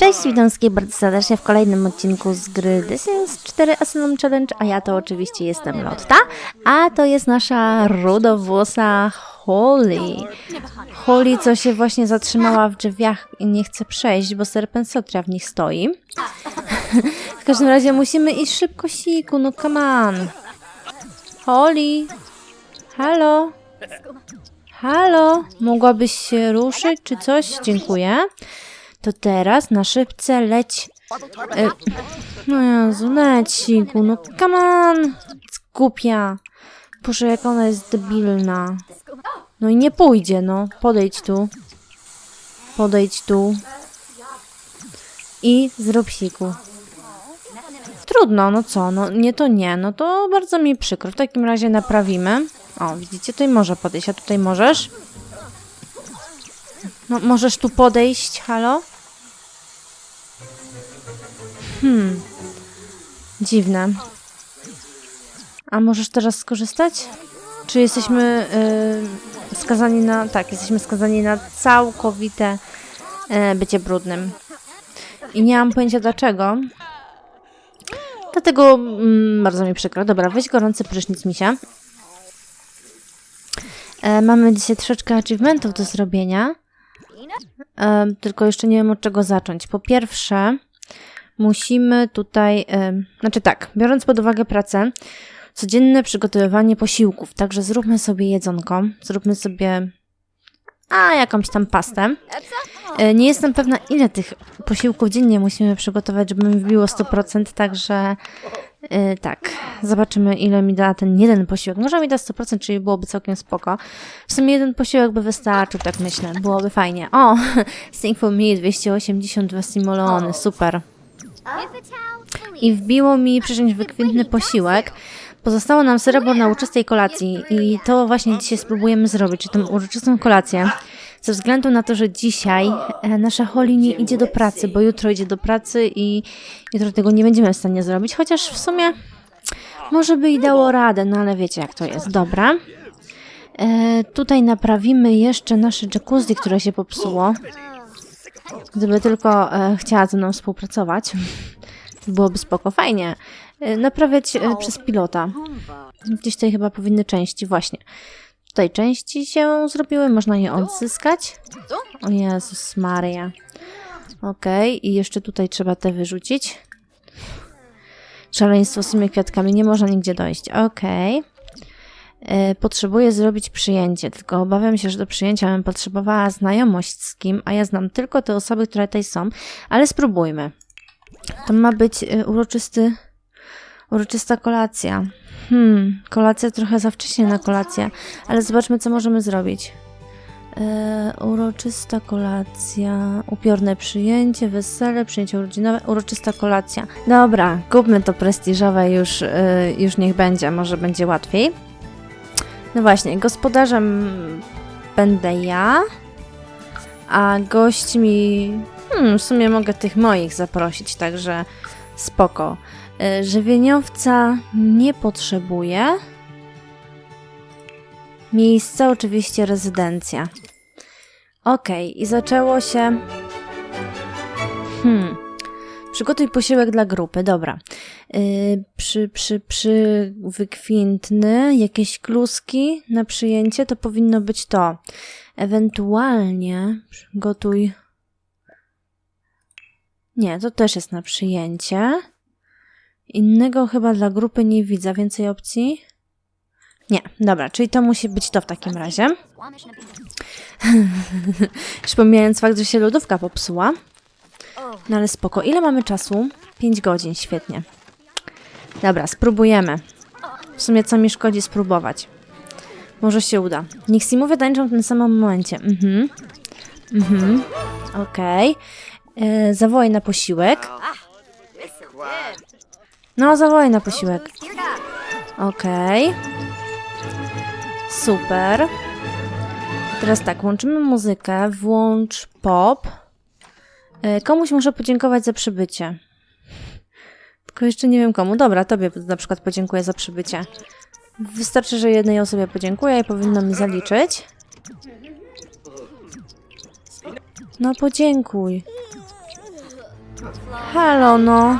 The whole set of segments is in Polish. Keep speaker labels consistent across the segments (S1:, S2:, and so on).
S1: Cześć, witam bardzo serdecznie w kolejnym odcinku z gry The Sims 4 Asylum Challenge, a ja to oczywiście jestem Lotta, a to jest nasza rudowłosa Holly. Holly, co się właśnie zatrzymała w drzwiach i nie chce przejść, bo serpensotria w nich stoi. w każdym razie musimy iść szybko, siku, no come on. Holly, halo? Halo? Mogłabyś się ruszyć czy coś? Dziękuję. To teraz na szybce leć. E, no Jezu, leć, no come on! Skupia. Boże, jak ona jest debilna. No i nie pójdzie, no. Podejdź tu. Podejdź tu. I zrób siku. Trudno, no co, no nie to nie, no to bardzo mi przykro. W takim razie naprawimy. O, widzicie, tutaj może podejść, a tutaj możesz? No, możesz tu podejść, halo? Hmm. Dziwne. A możesz teraz skorzystać? Czy jesteśmy y, skazani na... Tak, jesteśmy skazani na całkowite y, bycie brudnym. I nie mam pojęcia dlaczego. Dlatego mm, bardzo mi przykro. Dobra, weź gorący prysznic, misia. E, mamy dzisiaj troszeczkę achievementów do zrobienia. Tylko jeszcze nie wiem od czego zacząć. Po pierwsze, musimy tutaj, znaczy tak, biorąc pod uwagę pracę, codzienne przygotowywanie posiłków. Także zróbmy sobie jedzonko, zróbmy sobie a jakąś tam pastę. E, Nie jestem pewna, ile tych posiłków dziennie musimy przygotować, żeby mi wbiło 100%, także e, tak, zobaczymy, ile mi da ten jeden posiłek. Może mi da 100%, czyli byłoby całkiem spoko. W sumie jeden posiłek by wystarczył, tak myślę, byłoby fajnie. O, Sing for Me, 282 simoleony, super. I wbiło mi przyciąć wykwintny posiłek. Pozostało nam srebro na uczystej kolacji i to właśnie dzisiaj spróbujemy zrobić, czyli tę uroczystą kolację. Ze względu na to, że dzisiaj e, nasza Holly nie idzie do pracy, bo jutro idzie do pracy i jutro tego nie będziemy w stanie zrobić, chociaż w sumie może by i dało radę, no ale wiecie jak to jest. Dobra. E, tutaj naprawimy jeszcze nasze jacuzzi, które się popsuło. Gdyby tylko e, chciała ze mną współpracować, byłoby spoko, fajnie. E, naprawiać e, przez pilota. Gdzieś tutaj chyba powinny części, właśnie. Tutaj części się zrobiły, można je odzyskać. O Jezus Maria. Okej, i jeszcze tutaj trzeba te wyrzucić. Szaleństwo z tymi kwiatkami, nie można nigdzie dojść. Okej. E, Potrzebuję zrobić przyjęcie, tylko obawiam się, że do przyjęcia bym potrzebowała znajomość z kim, a ja znam tylko te osoby, które tutaj są, ale spróbujmy. To ma być e, uroczysty, uroczysta kolacja. Hmm, kolacja trochę za wcześnie na kolację, ale zobaczmy, co możemy zrobić. E, uroczysta kolacja, upiorne przyjęcie, wesele, przyjęcie urodzinowe, uroczysta kolacja. Dobra, kupmy to prestiżowe, już, e, już niech będzie, może będzie łatwiej. No właśnie, gospodarzem będę ja, a gośćmi, hmm, w sumie mogę tych moich zaprosić, także spoko. E, Żywieniowca nie potrzebuję. Miejsce oczywiście rezydencja. Okej, i zaczęło się. Hmm. Przygotuj posiłek dla grupy, dobra. Yy, przy, przy, przy wykwintny, jakieś kluski na przyjęcie, to powinno być to. Ewentualnie przygotuj. Nie, to też jest na przyjęcie. Innego chyba dla grupy nie widzę. Więcej opcji? Nie, dobra, czyli to musi być to w takim razie. Już fakt, że się lodówka popsuła. No ale spoko. Ile mamy czasu? 5 godzin, świetnie. Dobra, spróbujemy. W sumie co mi szkodzi spróbować. Może się uda. Niech Simowie tańczą w tym samym momencie. Mhm. Mhm. Okej. Okay. Zawołaj na posiłek. No, zawołaj na posiłek. Okej. Super. Teraz tak, łączymy muzykę, włącz pop. E, Komuś muszę podziękować za przybycie. Tylko jeszcze nie wiem komu. Dobra, tobie na przykład podziękuję za przybycie. Wystarczy, że jednej osobie podziękuję i powinno mi zaliczyć. No podziękuj. Halo, no.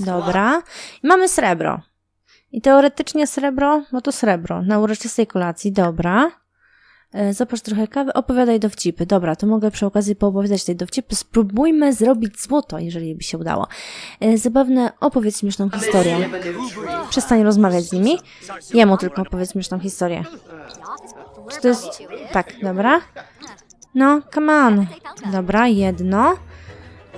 S1: Dobra. I mamy srebro. I teoretycznie srebro, no to srebro. Na uroczystej kolacji, dobra. E, Zapasz trochę kawy, opowiadaj dowcipy. Dobra, to mogę przy okazji poopowiadać tej dowcipy. Spróbujmy zrobić złoto, jeżeli by się udało. E, Zabawne, opowiedz śmieszną historię. Przestań rozmawiać z nimi. Jemu tylko opowiedz śmieszną historię. Czy to jest... Tak, dobra. No, come on. Dobra, jedno.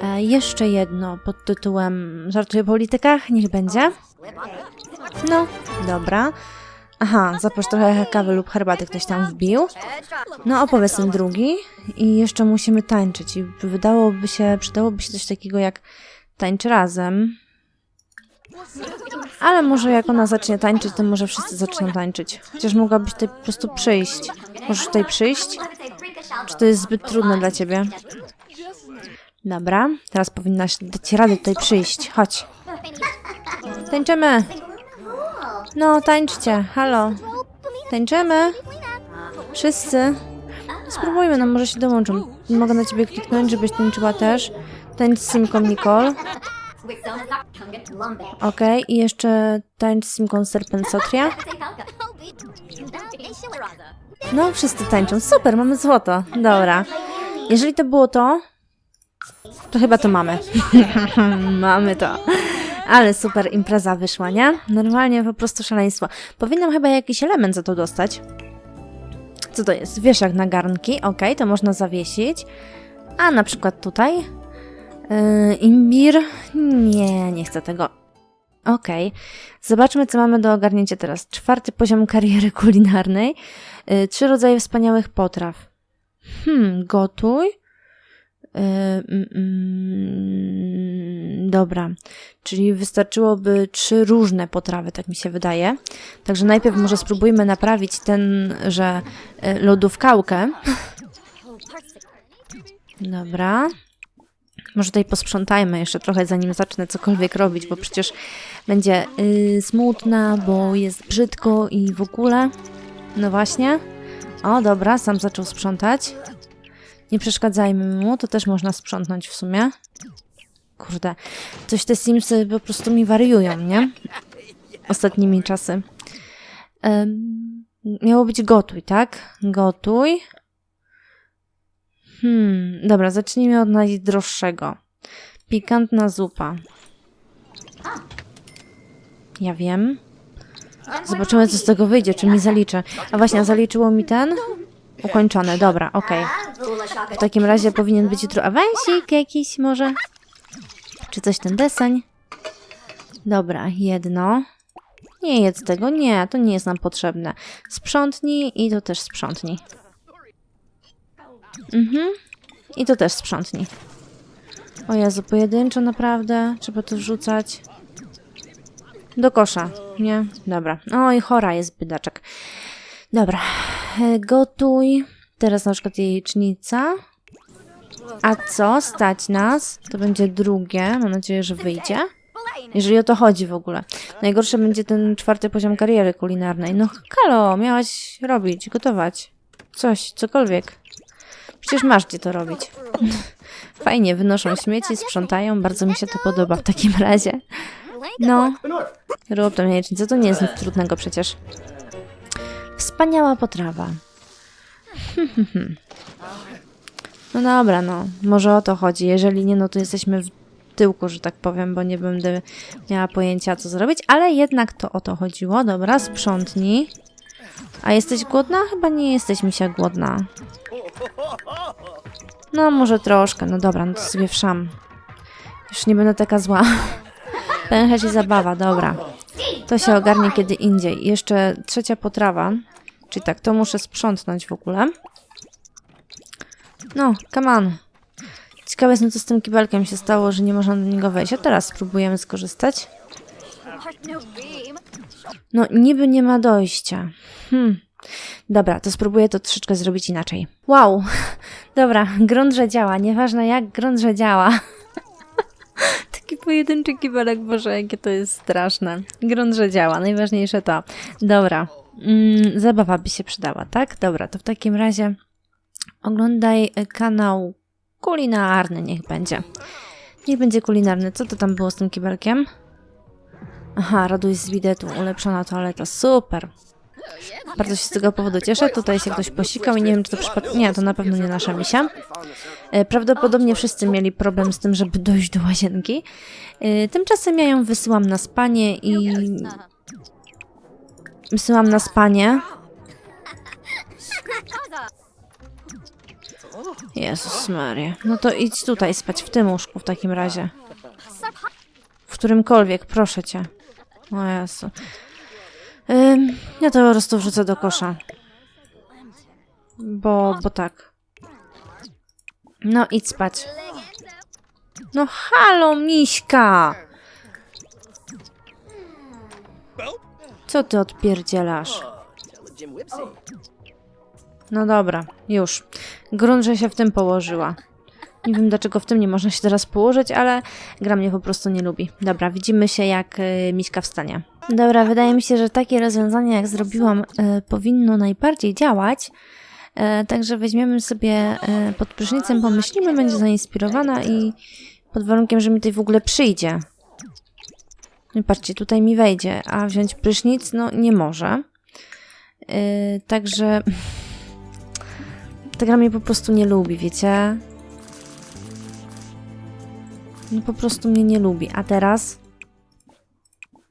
S1: E, jeszcze jedno pod tytułem Żartuję o politykach? Niech będzie. No, dobra. Aha, zaprosz trochę kawy lub herbaty ktoś tam wbił. No, opowiedz ten drugi. I jeszcze musimy tańczyć. I wydałoby się, przydałoby się coś takiego jak tańcz razem. Ale może jak ona zacznie tańczyć, to może wszyscy zaczną tańczyć. Chociaż mogłabyś tutaj po prostu przyjść. Możesz tutaj przyjść? Czy to jest zbyt trudne dla ciebie? Dobra, teraz powinnaś dać radę tutaj przyjść. Chodź. Tańczymy. No, tańczcie. Halo. Tańczymy. Wszyscy. Spróbujmy, no może się dołączą. Mogę na ciebie kliknąć, żebyś tańczyła też. Tańcz z Simką Nicole. Okej, i jeszcze tańcz z Simką Serpensotria. No, wszyscy tańczą. Super, mamy złoto. Dobra. Jeżeli to było to, to chyba to mamy. mamy to. Ale super impreza wyszła, nie? Normalnie po prostu szaleństwo. Powinnam chyba jakiś element za to dostać. Co to jest? Wieszak na garnki. Ok, to można zawiesić. A na przykład tutaj. Yy, imbir. Nie, nie chcę tego. Okej. Zobaczmy, co mamy do ogarnięcia teraz. Czwarty poziom kariery kulinarnej. Yy, trzy rodzaje wspaniałych potraw. Hmm, gotuj. Yy, mm, mm, dobra, czyli wystarczyłoby trzy różne potrawy, tak mi się wydaje. Także najpierw może spróbujmy naprawić ten, że y, lodówkałkę. Dobra. Może tutaj posprzątajmy jeszcze trochę, zanim zacznę cokolwiek robić, bo przecież będzie y, smutna, bo jest brzydko i w ogóle. No właśnie. O, dobra, sam zaczął sprzątać. Nie przeszkadzajmy mu, to też można sprzątnąć w sumie. Kurde, coś te Simsy po prostu mi wariują, nie? Ostatnimi czasy. Em, miało być gotuj, tak? Gotuj. Hmm, dobra, zacznijmy od najdroższego. Pikantna zupa. Ja wiem. Zobaczymy, co z tego wyjdzie, czy mi zaliczy. A właśnie, zaliczyło mi ten? Ukończone, dobra, okej. W takim razie powinien być jutro awansik jakiś może? Czy coś ten deseń? Dobra, jedno. Nie jedz tego, nie, to nie jest nam potrzebne. Sprzątnij i to też sprzątnij. Mhm. I to też sprzątnij. O Jezu, pojedynczo naprawdę? Trzeba to wrzucać. Do kosza, nie? Dobra. Oj, chora jest bydaczek. Dobra. E, Gotuj. Teraz na przykład jajecznica. A co? Stać nas? To będzie drugie. Mam nadzieję, że wyjdzie. Jeżeli o to chodzi w ogóle. Najgorsze będzie ten czwarty poziom kariery kulinarnej. No kalo, miałaś robić, gotować. Coś, cokolwiek. Przecież masz gdzie to robić. Fajnie, wynoszą śmieci, sprzątają. Bardzo mi się to podoba w takim razie. No, rób tą jajecznicę. To nie jest nic trudnego przecież. Wspaniała potrawa. No dobra, no. Może o to chodzi. Jeżeli nie, no to jesteśmy w tyłku, że tak powiem, bo nie będę miała pojęcia, co zrobić, ale jednak to o to chodziło. Dobra, sprzątnij. A jesteś głodna? Chyba nie jesteś mi się głodna. No, może troszkę. No dobra, no to sobie wszam. Już nie będę taka zła. Pęcherz i zabawa, dobra. To się ogarnie kiedy indziej. Jeszcze trzecia potrawa. Czyli tak, to muszę sprzątnąć w ogóle. No, come on. Ciekawe jest, no co z tym kibelkiem się stało, że nie można do niego wejść. A teraz spróbujemy skorzystać. No, niby nie ma dojścia. Hmm. Dobra, to spróbuję to troszeczkę zrobić inaczej. Wow. Dobra, że działa. Nieważne jak, że działa. Taki pojedynczy kibelek, Boże, jakie to jest straszne. Grunt, że działa. Najważniejsze to. Dobra. Mm, zabawa by się przydała, tak? Dobra, to w takim razie oglądaj kanał Kulinarny niech będzie. Niech będzie kulinarny. Co to tam było z tym kibelkiem? Aha, radość z widetu, ulepszona toaleta. Super. Bardzo się z tego powodu cieszę. Tutaj się ktoś posikał i nie wiem, czy to przypadkiem... Nie, to na pewno nie nasza misia. E, Prawdopodobnie wszyscy mieli problem z tym, żeby dojść do łazienki. E, Tymczasem ja ją wysyłam na spanie i... Wysyłam na spanie. Jezus Maria. No to idź tutaj spać, w tym łóżku w takim razie. W którymkolwiek, proszę cię. O Jezu. Ym, ja to po prostu wrzucę do kosza. Bo, bo tak. No idź spać. No halo, miśka! Co ty odpierdzielasz? No dobra, już. Grunt, że się w tym położyła. Nie wiem dlaczego w tym nie można się teraz położyć, ale gra mnie po prostu nie lubi. Dobra, widzimy się jak y, Miśka wstanie. Dobra, wydaje mi się, że takie rozwiązanie jak zrobiłam y, powinno najbardziej działać. E, Także weźmiemy sobie e, pod prysznicem, pomyślimy, będzie zainspirowana i pod warunkiem, że mi tutaj w ogóle przyjdzie. No patrzcie, tutaj mi wejdzie, a wziąć prysznic, no nie może. E, Także ta gra mnie po prostu nie lubi, wiecie? No po prostu mnie nie lubi. A teraz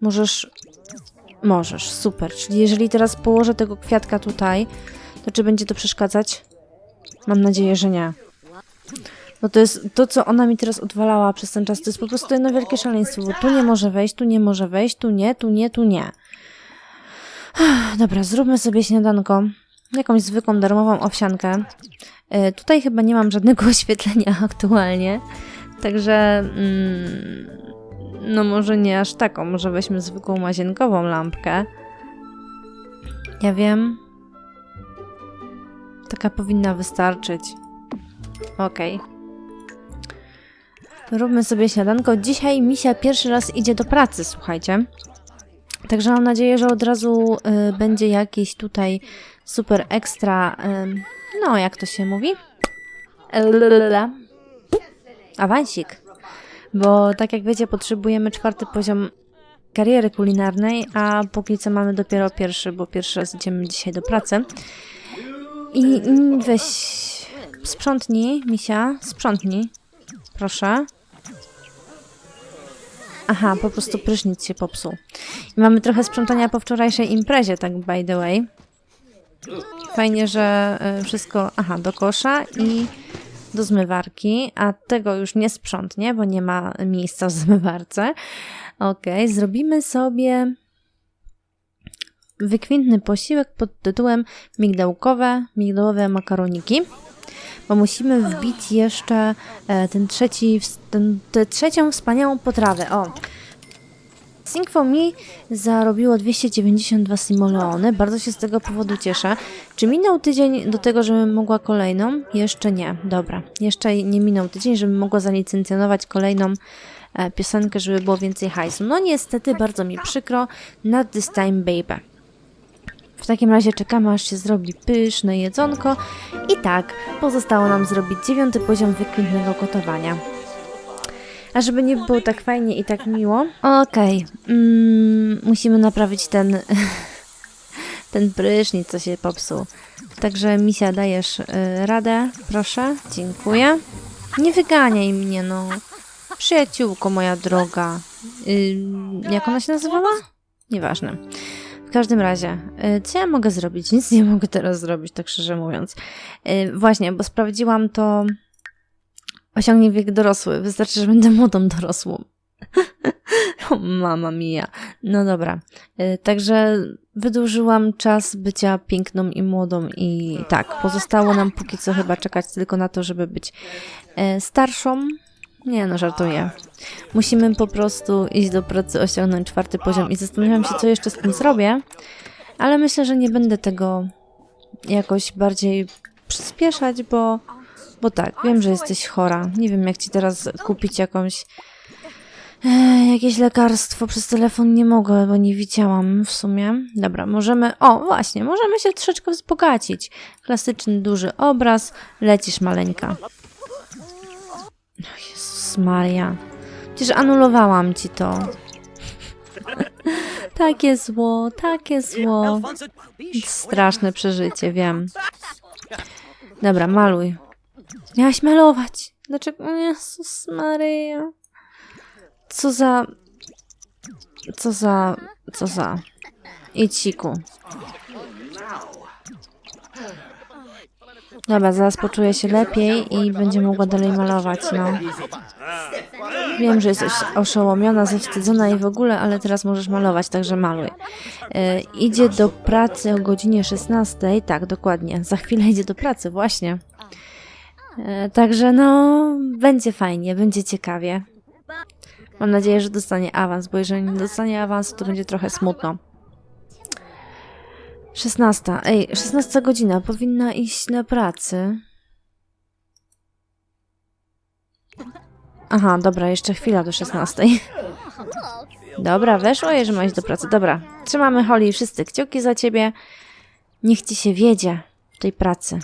S1: możesz... Możesz, super. Czyli jeżeli teraz położę tego kwiatka tutaj, to czy będzie to przeszkadzać? Mam nadzieję, że nie. No to jest to, co ona mi teraz odwalała przez ten czas. To jest po prostu jedno wielkie szaleństwo, bo tu nie może wejść, tu nie może wejść, tu nie, tu nie, tu nie. Dobra, zróbmy sobie śniadanko. Jakąś zwykłą, darmową owsiankę. E, tutaj chyba nie mam żadnego oświetlenia aktualnie. Także, mm, no może nie aż taką, może weźmy zwykłą łazienkową lampkę. Ja wiem. Taka powinna wystarczyć. Okej. Róbmy sobie śniadanko. Dzisiaj Misia pierwszy raz idzie do pracy, słuchajcie. Także mam nadzieję, że od razu y, będzie jakiś tutaj super ekstra, y, no jak to się mówi? Lalalala. Awansik. Bo tak jak wiecie, potrzebujemy czwarty poziom kariery kulinarnej, a póki co mamy dopiero pierwszy, bo pierwszy raz idziemy dzisiaj do pracy. I weź sprzątnij, Misia, sprzątnij. Proszę. Aha, po prostu prysznic się popsuł. I mamy trochę sprzątania po wczorajszej imprezie, tak by the way. Fajnie, że y, wszystko, aha, do kosza i do zmywarki, a tego już nie sprzątnie, bo nie ma miejsca w zmywarce. Ok, zrobimy sobie wykwintny posiłek pod tytułem migdałkowe, migdałowe makaroniki, bo musimy wbić jeszcze e, ten trzeci, ten, tę trzecią wspaniałą potrawę. O! Sing for Me zarobiło 292 simoleony. Bardzo się z tego powodu cieszę. Czy minął tydzień do tego, żebym mogła kolejną? Jeszcze nie. Dobra. Jeszcze nie minął tydzień, żebym mogła zalicencjonować kolejną e, piosenkę, żeby było więcej hajsu. No niestety, bardzo mi przykro. Not this time, baby. W takim razie czekamy, aż się zrobi pyszne jedzonko. I tak, pozostało nam zrobić dziewiąty poziom wykwintnego gotowania. A żeby nie było tak fajnie i tak miło, okej, mm, musimy naprawić ten, ten prysznic, co się popsuł. Także Misia, dajesz y, radę, proszę, dziękuję. Nie wyganiaj mnie, no. Przyjaciółko moja droga. Y, jak ona się nazywała? Nieważne. W każdym razie, y, co ja mogę zrobić? Nic nie mogę teraz zrobić, tak szczerze mówiąc. Y, Właśnie, bo sprawdziłam to. Osiągnie wiek dorosły. Wystarczy, że będę młodą dorosłą. mama mia. No dobra. Y, Także wydłużyłam czas bycia piękną i młodą i tak, pozostało nam póki co chyba czekać tylko na to, żeby być e, starszą. Nie no, żartuję. Musimy po prostu iść do pracy, osiągnąć czwarty poziom i zastanawiam się, co jeszcze z tym zrobię, ale myślę, że nie będę tego jakoś bardziej przyspieszać, bo, bo tak, wiem, że jesteś chora. Nie wiem, jak ci teraz kupić jakąś e, jakieś lekarstwo przez telefon nie mogę, bo nie widziałam w sumie. Dobra, możemy, o właśnie, możemy się troszeczkę wzbogacić. Klasyczny, duży obraz, lecisz maleńka. O Jezus Maria. Przecież anulowałam ci to. Takie zło, takie zło. Straszne przeżycie, wiem. Dobra, maluj. Miałaś malować. Dlaczego? Jezus Maryja. Co za... Co za... Co za... Idź siku. Dobra, zaraz poczuję się lepiej i będzie mogła dalej malować, no. Wiem, że jesteś oszołomiona, zawstydzona i w ogóle, ale teraz możesz malować, także maluj. E, idzie do pracy o godzinie 16, tak, dokładnie. Za chwilę idzie do pracy, właśnie. E, także no, będzie fajnie, będzie ciekawie. Mam nadzieję, że dostanie awans, bo jeżeli nie dostanie awansu, to będzie trochę smutno. 16. Ej, 16 godzina. Powinna iść na pracy. Aha, dobra, jeszcze chwila do 16. Dobra, weszło że ma iść do pracy. Dobra, trzymamy Holly wszyscy kciuki za ciebie. Niech ci się wiedzie w tej pracy.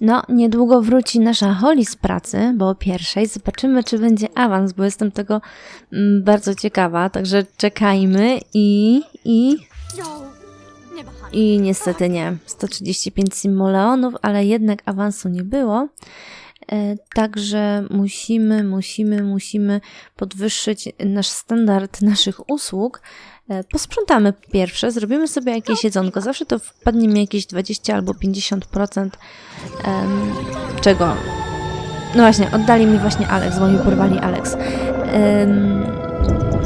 S1: No, niedługo wróci nasza Holly z pracy, bo o pierwszej zobaczymy, czy będzie awans, bo jestem tego mm, bardzo ciekawa, także czekajmy i, i, i niestety nie. 135 simoleonów, ale jednak awansu nie było. E, Także musimy, musimy, musimy podwyższyć nasz standard naszych usług. E, Posprzątamy pierwsze, zrobimy sobie jakieś jedzonko. Zawsze to wpadnie mi jakieś 20 albo 50% em, czego? No właśnie, oddali mi właśnie Alex, bo mi porwali Alex.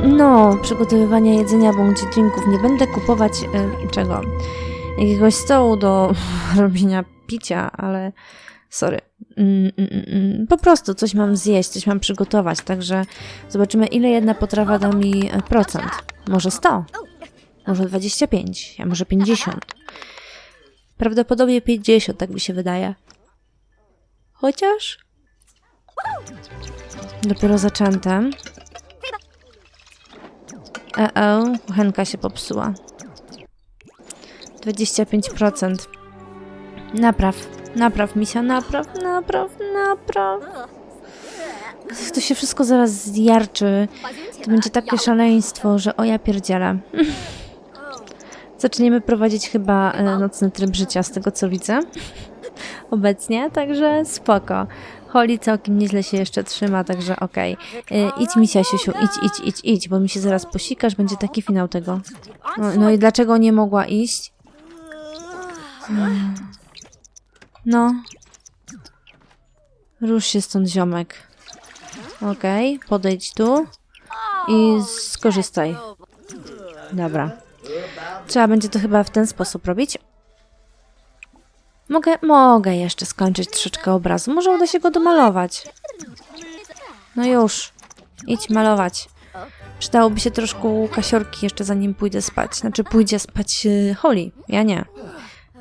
S1: No, przygotowywania jedzenia bądź drinków. Nie będę kupować czego? Jakiegoś stołu do robienia picia, ale sorry. Mm, mm, mm. Po prostu coś mam zjeść, coś mam przygotować, także zobaczymy, ile jedna potrawa da mi e, procent. Może 100, może 25, a może 50. Prawdopodobnie 50, tak mi się wydaje. Chociaż. Dopiero zaczęte. E-o, kuchenka się popsuła. 25%. Napraw. Napraw, misia, napraw, napraw, napraw. To się wszystko zaraz zjarczy. To będzie takie szaleństwo, że o ja pierdzielę. Zaczniemy prowadzić chyba e, nocny tryb życia, z tego co widzę. Obecnie, także spoko. Holly całkiem nieźle się jeszcze trzyma, także okej. E, Idź, misia, siusiu, idź, idź, idź, idź, bo mi się zaraz posikasz, będzie taki finał tego. No, no i dlaczego nie mogła iść? No. Rusz się stąd, ziomek. Okej, podejdź tu i skorzystaj. Dobra. Trzeba będzie to chyba w ten sposób robić. Mogę, mogę jeszcze skończyć troszeczkę obrazu. Może uda się go domalować. No już. Idź malować. Przydałoby się troszkę kasiorki jeszcze zanim pójdę spać. Znaczy pójdzie spać yy, Holly. Ja nie.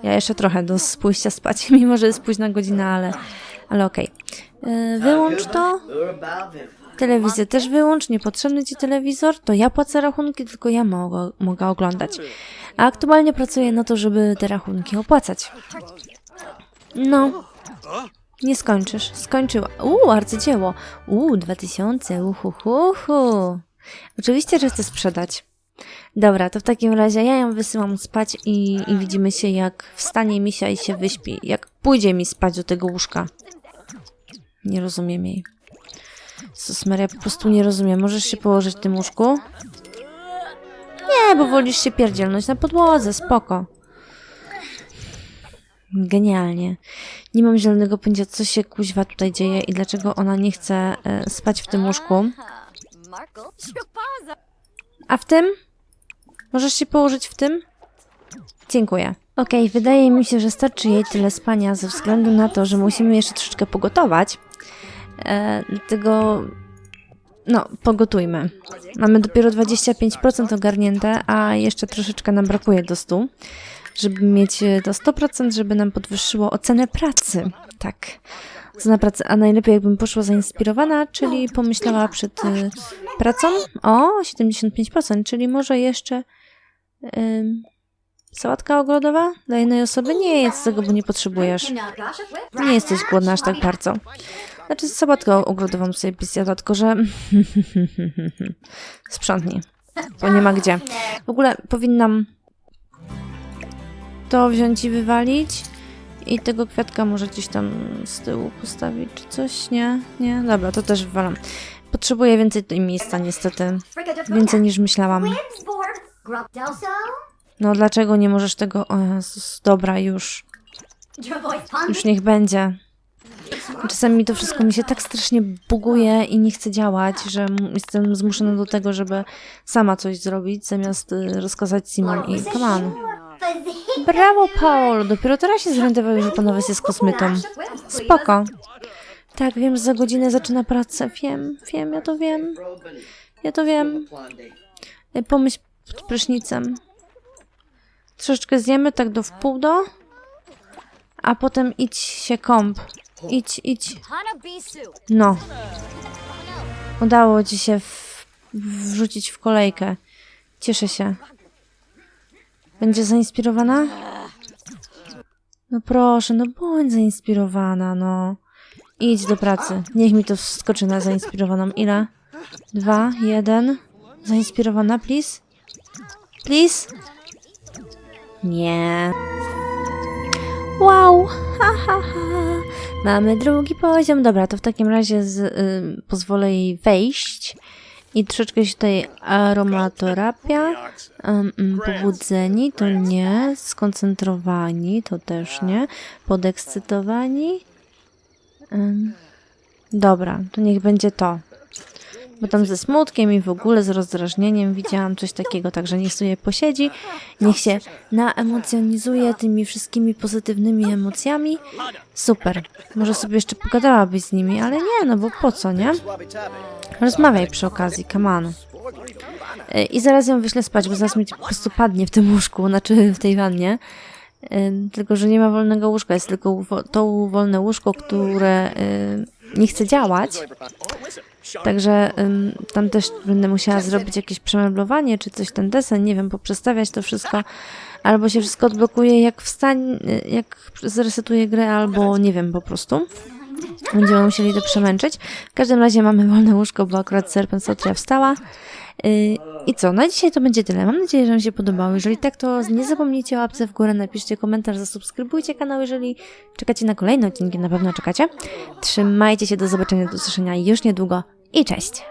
S1: Ja jeszcze trochę do pójścia spać, mimo że jest późna godzina, ale, ale okej. Yy, Wyłącz to. Telewizję też wyłącz, niepotrzebny ci telewizor, to ja płacę rachunki, tylko ja mogę, mogę oglądać. A aktualnie pracuję na to, żeby te rachunki opłacać. No. Nie skończysz. Skończyła. Uuu, arcydzieło. Uuu, 2000. Uhuhuhu. Oczywiście, że chcę sprzedać. Dobra, to w takim razie ja ją wysyłam spać i, i widzimy się jak wstanie misia i się wyśpi. Jak pójdzie mi spać do tego łóżka. Nie rozumiem jej. Sus Maria, po prostu nie rozumiem. Możesz się położyć w tym łóżku? Nie, bo wolisz się pierdzielnąć na podłodze, spoko. Genialnie. Nie mam zielonego pojęcia, co się kuźwa tutaj dzieje i dlaczego ona nie chce e, spać w tym łóżku. A w tym? Możesz się położyć w tym? Dziękuję. Okej, wydaje mi się, że starczy jej tyle spania ze względu na to, że musimy jeszcze troszeczkę pogotować. E, dlatego, no, pogotujmy. Mamy dopiero 25% ogarnięte, a jeszcze troszeczkę nam brakuje do 100, żeby mieć e, do 100%, żeby nam podwyższyło ocenę pracy. Tak. Ocena pracy, a najlepiej jakbym poszła zainspirowana, czyli pomyślała przed y, pracą o 75%, czyli może jeszcze ym, sałatka ogrodowa dla jednej osoby? Nie jedz tego, bo nie potrzebujesz. Nie jesteś głodna aż tak bardzo. Znaczy sabotkę ogrodową sobie zjadła, tylko że... Sprzątnij. Bo nie ma gdzie. W ogóle powinnam to wziąć i wywalić. I tego kwiatka może gdzieś tam z tyłu postawić, czy coś? Nie? Nie? Dobra, to też wywalam. Potrzebuję więcej miejsca, niestety. Więcej niż myślałam. No dlaczego nie możesz tego... O Jezus, dobra, już. Już niech będzie. Czasami mi to wszystko mi się tak strasznie buguje i nie chce działać, że jestem zmuszona do tego, żeby sama coś zrobić, zamiast y, rozkazać Simon i come on. Brawo, Paul! Dopiero teraz się zorientowałeś, że panowiec jest kosmitą. Spoko. Tak, wiem, że za godzinę zaczyna pracę. Wiem, wiem, ja to wiem. Ja to wiem. Y, Pomyśl prysznicem. Troszeczkę zjemy, tak do wpół do. A potem idź się kąp. Idź, idź. No. Udało ci się w, wrzucić w kolejkę. Cieszę się. Będzie zainspirowana? No proszę, no bądź zainspirowana, no. Idź do pracy. Niech mi to skoczy na zainspirowaną. Ile? Dwa, jeden. Zainspirowana, please? Please? Nie. Wow! Ha, ha, ha. Mamy drugi poziom. Dobra, to w takim razie z, y, pozwolę jej wejść. I troszeczkę się tutaj aromaterapia. Um, um, pobudzeni to nie. Skoncentrowani to też nie. Podekscytowani. Ym, dobra, to niech będzie to. Bo tam ze smutkiem i w ogóle z rozdrażnieniem widziałam coś takiego, także niech sobie posiedzi, niech się naemocjonizuje tymi wszystkimi pozytywnymi emocjami. Super. Może sobie jeszcze pogadałabyś z nimi, ale nie, no bo po co, nie? Rozmawiaj przy okazji, on. Y, I zaraz ją wyślę spać, bo zaraz mi po prostu padnie w tym łóżku, znaczy w tej wannie. Y, Tylko, że nie ma wolnego łóżka, jest tylko to wolne łóżko, które y, nie chce działać. Także tam też będę musiała zrobić jakieś przemeblowanie, czy coś ten desen, nie wiem, poprzestawiać to wszystko. Albo się wszystko odblokuje, jak wstań, y, jak zresetuję grę, albo nie wiem, po prostu. Będziemy musieli to przemęczyć. W każdym razie mamy wolne łóżko, bo akurat Serpent Sotria wstała. Yy, I co, na dzisiaj to będzie tyle. Mam nadzieję, że Wam się podobało. Jeżeli tak, to nie zapomnijcie o łapce w górę, napiszcie komentarz, zasubskrybujcie kanał, jeżeli czekacie na kolejne odcinki, na pewno czekacie. Trzymajcie się, do zobaczenia, do usłyszenia już niedługo i cześć!